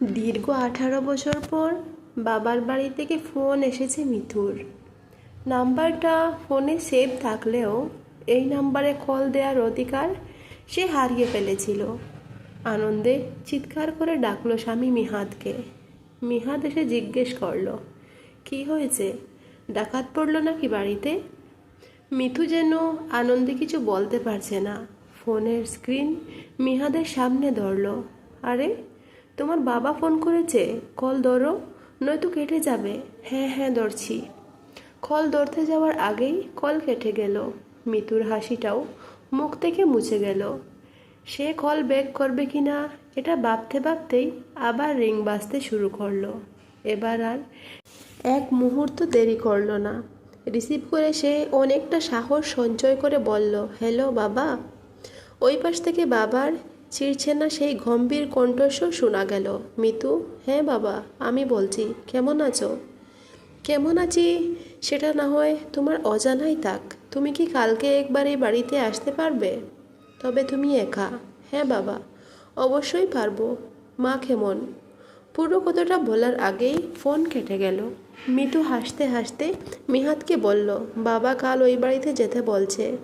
দীর্ঘ আঠারো বছর পর বাবার বাড়ি থেকে ফোন এসেছে মিথুর। নাম্বারটা ফোনে সেভ থাকলেও এই নাম্বারে কল দেওয়ার অধিকার সে হারিয়ে ফেলেছিল। আনন্দে চিৎকার করে ডাকলো স্বামী মিহাদকে মিহাদ এসে জিজ্ঞেস করল, কি হয়েছে? ডাকাত পড়ল নাকি বাড়িতে? মিথু যেন আনন্দে কিছু বলতে পারছে না। ফোনের স্ক্রিন মিহাদের সামনে ধরলো। আরে তোমার বাবা ফোন করেছে, কল ধরো, নয়তো কেটে যাবে। হ্যাঁ হ্যাঁ ধরছি। কল ধরতে যাওয়ার আগেই কল কেটে গেল। মিতুর হাসিটাও মুখ থেকে মুছে গেল। সে কল ব্যাক করবে কি না, এটা ভাবতে ভাবতেই আবার রিং বাজতে শুরু করল। এবার আর এক মুহূর্ত দেরি করল না। রিসিভ করে সে অনেকটা সাহস সঞ্চয় করে বলল, হ্যালো, বাবা। ওই পাশ থেকে বাবার ছিঁড়ছে না সেই গম্ভীর কণ্ঠস্বর শোনা গেল। মিতু হ্যাঁ বাবা, আমি বলছি, কেমন আছো? কেমন আছি? সেটা না হয় তোমার অজানাই থাক। তুমি কি কালকে একবার এই বাড়িতে আসতে পারবে? তবে তুমি একা। হ্যাঁ বাবা, অবশ্যই পারব। মা কেমন? পুরো কথাটা বলার আগেই ফোন কেটে গেল। মিতু হাসতে হাসতে মিহাদকে বলল, বাবা কাল ওই বাড়িতে যেতে বলছে।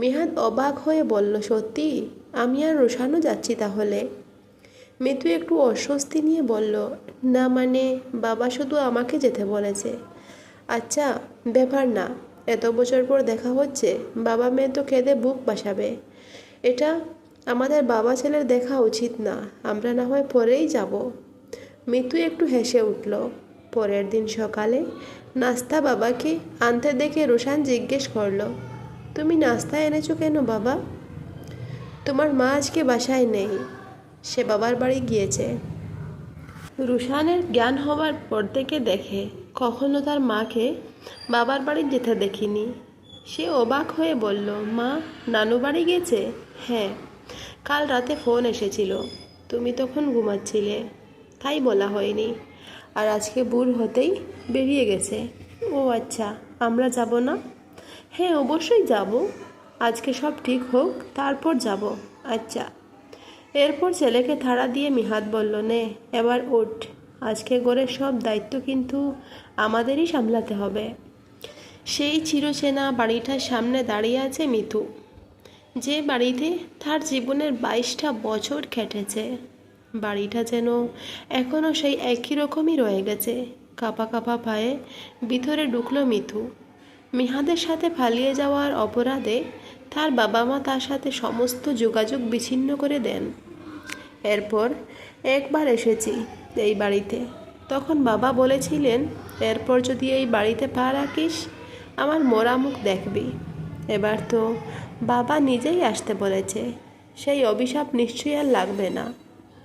মিহাদ অবাক হয়ে বলল, সত্যি? আমি আর রোশানও যাচ্ছি তাহলে? মিতু একটু অস্বস্তি নিয়ে বলল, না মানে বাবা শুধু আমাকে যেতে বলেছে। আচ্ছা ব্যাপার না, এত বছর পর দেখা হচ্ছে, বাবা মেয়ে তো কেঁদে বুক বাসাবে। এটা আমাদের বাবা ছেলের দেখা উচিত না, আমরা না হয় পরেই যাব। মিতু একটু হেসে উঠল, পরের দিন সকালে নাস্তা বাবাকে আনতে দেখে রোশান জিজ্ঞেস করল তুমি নাস্তা এনেছো কেন, বাবা? তোমার মা আজকে বাসায় নেই, সে বাবার বাড়ি গিয়েছে। রুশানের জ্ঞান হওয়ার পর থেকে দেখে কখনো তার মাকে বাবার বাড়ি যেতে দেখিনি। সে অবাক হয়ে বলল, মা, নানু বাড়ি গেছে হ্যাঁ কাল রাতে ফোন এসেছিল, তুমি তখন ঘুমাচ্ছিলে, তাই বলা হয়নি। আর আজকে বুড় হতেই বেরিয়ে গেছে। ও আচ্ছা আমরা যাব না? হ্যাঁ অবশ্যই যাব। আজকে সব ঠিক হোক, তারপর যাব। আচ্ছা। এরপর ছেলেকে থাড়া দিয়ে মিহাদ বলল, নে, এবার ওঠ। আজকে ঘরের সব দায়িত্ব কিন্তু আমাদেরই সামলাতে হবে। সেই চিরচেনা বাড়িটার সামনে দাঁড়িয়ে আছে মিথু। যে বাড়িতে তার জীবনের বাইশটা বছর খেটেছে বাড়িটা যেন এখনও সেই একই রকমই রয়ে গেছে। কাপা কাপা পায়ে ভিতরে ঢুকলো মিতু মিহাদের সাথে পালিয়ে যাওয়ার অপরাধে তার বাবা মা তার সাথে সমস্ত যোগাযোগ বিচ্ছিন্ন করে দেন। এরপর একবার এসেছি এই বাড়িতে। তখন বাবা বলেছিলেন, এরপর যদি এই বাড়িতে পা রাখিস, আমার মরা মুখ দেখবি। এবার তো বাবা নিজেই আসতে বলেছে, সেই অভিশাপ নিশ্চয়ই আর লাগবে না।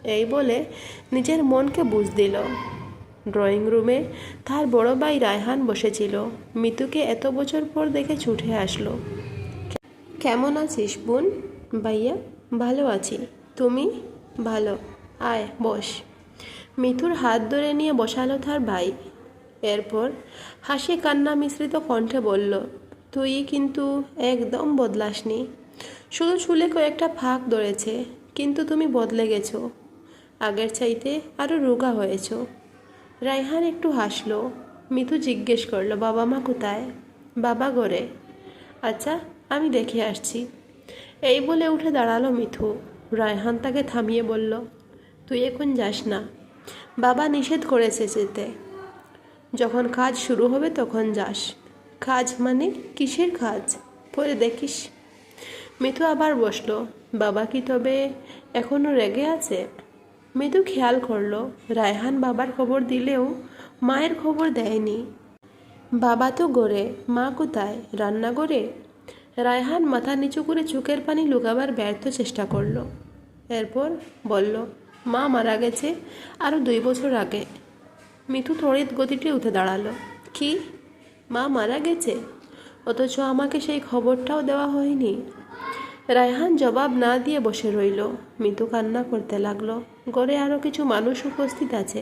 এই বলে নিজের মনকে বুঝ দিল। ড্রয়িং রুমে তার বড় ভাই রায়হান বসেছিল। মিতুকে এত বছর পর দেখে ছুটে আসলো। কেমন আছিস বোন? ভাইয়া, ভালো আছি। তুমি? ভালো। আয়, বস। মিথুর হাত ধরে নিয়ে বসালো তার ভাই। এরপর হাসি কান্না মিশ্রিত কণ্ঠে বলল, তুই কিন্তু একদম বদলাসনি। শুধু চুলে কয়েকটা ফাঁক ধরেছে, কিন্তু তুমি বদলে গেছো। আগের চাইতে আরও রোগা হয়েছো। রায়হান একটু হাসলো। মিথু জিজ্ঞেস করল, বাবা মা কোথায়? বাবা গড়ে আচ্ছা আমি দেখে আসছি। এই বলে উঠে দাঁড়াল মিথু। রায়হান তাকে থামিয়ে বলল, তুই এখন যাস না। বাবা নিষেধ করেছে যেতে। যখন কাজ শুরু হবে তখন যাস। কাজ মানে? কিসের কাজ? পরে দেখিস। মিথু আবার বসল, বাবা কি তবে এখনও রেগে আছে? মিতু খেয়াল করল, রায়হান বাবার খবর দিলেও মায়ের খবর দেয়নি। বাবা তো গড়ে মা কোথায় রান্না করে রায়হান মাথা নিচু করে চোখের পানি লুকাবার ব্যর্থ চেষ্টা করল। এরপর বলল, মা মারা গেছে আরও দুই বছর আগে। মিঠু তড়িৎ গতিতে উঠে দাঁড়াল। কি? মা মারা গেছে? অথচ আমাকে সেই খবরটাও দেওয়া হয়নি? রায়হান জবাব না দিয়ে বসে রইল। মিতু কান্না করতে লাগল। গড়ে আরও কিছু মানুষ উপস্থিত আছে।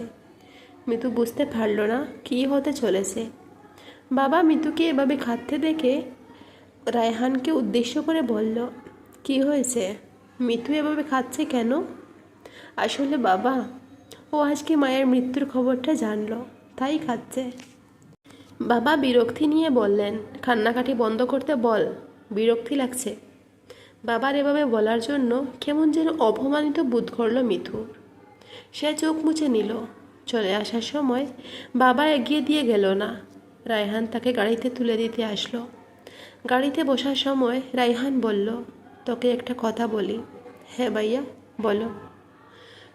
মিতু বুঝতে পারল না কী হতে চলেছে। বাবা মিতুকে এভাবে খাটতে দেখে রায়হানকে উদ্দেশ্য করে বলল, কি হয়েছে? মিতু এভাবে খাচ্ছে কেন? আসলে বাবা, ও আজকে মায়ের মৃত্যুর খবরটা জানল, তাই খাচ্ছে। বাবা বিরক্তি নিয়ে বললেন, কান্নাকাটি বন্ধ করতে বল, বিরক্তি লাগছে। বাবার এভাবে বলার জন্য কেমন যেন অপমানিত বোধ করল মিথুর সে চোখ মুছে নিল। চলে আসার সময় বাবা এগিয়ে দিয়ে গেল না। রায়হান তাকে গাড়িতে তুলে দিতে আসলো। গাড়িতে বসার সময় রায়হান বলল, তোকে একটা কথা বলি। হ্যাঁ ভাইয়া, বলো।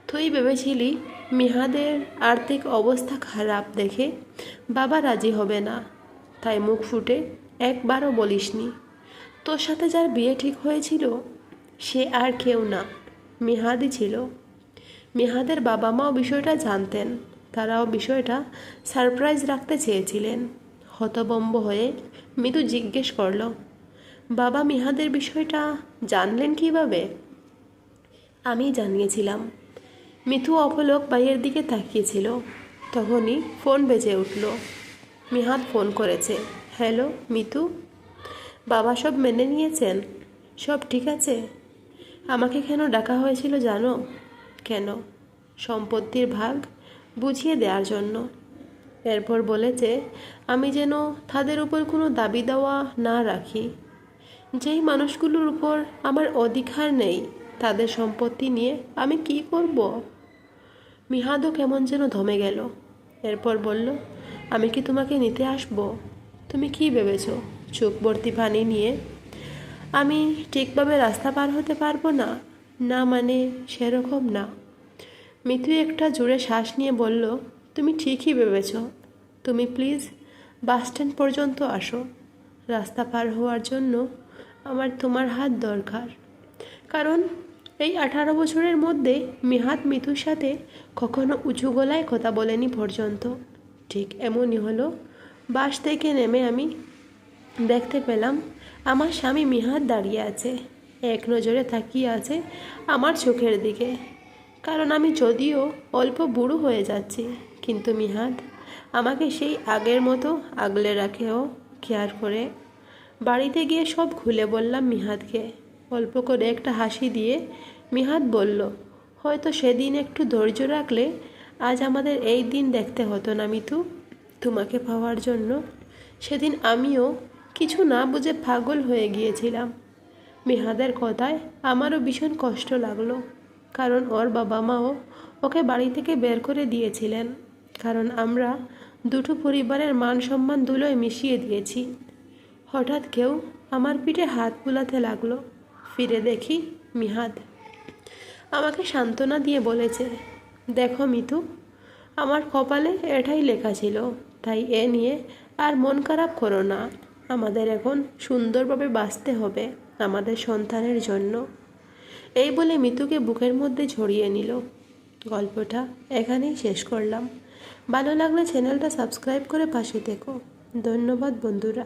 তুই ভেবেছিলি মিহাদের আর্থিক অবস্থা খারাপ দেখে বাবা রাজি হবে না? তাই মুখ ফুটে একবারও বলিসনি। তোর সাথে যার বিয়ে ঠিক হয়েছিল, সে আর কেউ না। মেহাদি ছিল। মেহাদের বাবা মাও বিষয়টা জানতেন। তারাও বিষয়টা সারপ্রাইজ রাখতে চেয়েছিলেন। হতবম্ব হয়ে মিতু জিজ্ঞেস করল, বাবা মিহাদের বিষয়টা জানলেন কীভাবে? আমি জানিয়েছিলাম। মিথু অপলক ভাইয়ের দিকে তাকিয়েছিল। তখনই ফোন বেজে উঠল। মিহাদ ফোন করেছে, হ্যালো, মিতু? বাবা সব মেনে নিয়েছেন। সব ঠিক আছে? আমাকে কেন ডাকা হয়েছিল জানো? কেন? সম্পত্তির ভাগ বুঝিয়ে দেওয়ার জন্য। এরপর বলেছে, আমি যেন তাদের উপর কোনো দাবি দেওয়া না রাখি। যেই মানুষগুলোর উপর আমার অধিকার নেই, তাদের সম্পত্তি নিয়ে আমি কি করব? মিহাদও কেমন যেন ধমে গেল। এরপর বলল, আমি কি তোমাকে নিতে আসব? তুমি কি ভেবেছ? চোখ ভর্তি পানি নিয়ে, আমি ঠিকভাবে রাস্তা পার হতে পারব না? না মানে সেরকম না। মিথু একটা জোরে শ্বাস নিয়ে বলল, তুমি ঠিকই ভেবেছ। তুমি প্লিজ বাস স্ট্যান্ড পর্যন্ত আসো। রাস্তা পার হওয়ার জন্য আমার তোমার হাত দরকার। কারণ এই আঠারো বছরের মধ্যে মিহাত মিথুর সাথে কখনো উঁচু গলায় কথা বলেনি পর্যন্ত। ঠিক এমনই হলো। বাস থেকে নেমে আমি দেখতে পেলাম, আমার স্বামী মিহাত দাঁড়িয়ে আছে। এক নজরে তাকিয়ে আছে আমার চোখের দিকে। কারণ আমি যদিও অল্প বুড়ো হয়ে যাচ্ছি, কিন্তু মিহাদ, আমাকে সেই আগের মতো আগলে রাখেও কেয়ার করে। বাড়িতে গিয়ে সব খুলে বললাম মিহাদকে। অল্প করে একটা হাসি দিয়ে মিহাদ বলল, হয়তো সেদিন একটু ধৈর্য রাখলে আজ আমাদের এই দিন দেখতে হতো না মিতু। তোমাকে পাওয়ার জন্য সেদিন আমিও কিছু না বুঝে পাগল হয়ে গিয়েছিলাম। মেহাদের কথায় আমারও ভীষণ কষ্ট লাগল, কারণ ওর বাবা মাও ওকে বাড়ি থেকে বের করে দিয়েছিলেন, কারণ আমরা দুটো পরিবারের মান সম্মান দুলোয় মিশিয়ে দিয়েছি। হঠাৎ কেউ আমার পিঠে হাত বুলাতে লাগল, ফিরে দেখি মিহাদ। আমাকে সান্ত্বনা দিয়ে বলেছে, দেখো মিতু, আমার কপালে এটাই লেখা ছিল, তাই এ নিয়ে আর মন খারাপ করো না। আমাদের এখন সুন্দরভাবে বাঁচতে হবে আমাদের সন্তানের জন্য। এই বলে মিতুকে বুকের মধ্যে ঝরিয়ে নিল। গল্পটা এখানেই শেষ করলাম। ভালো লাগলে চ্যানেলটা সাবস্ক্রাইব করে পাশে থেকো। ধন্যবাদ বন্ধুরা।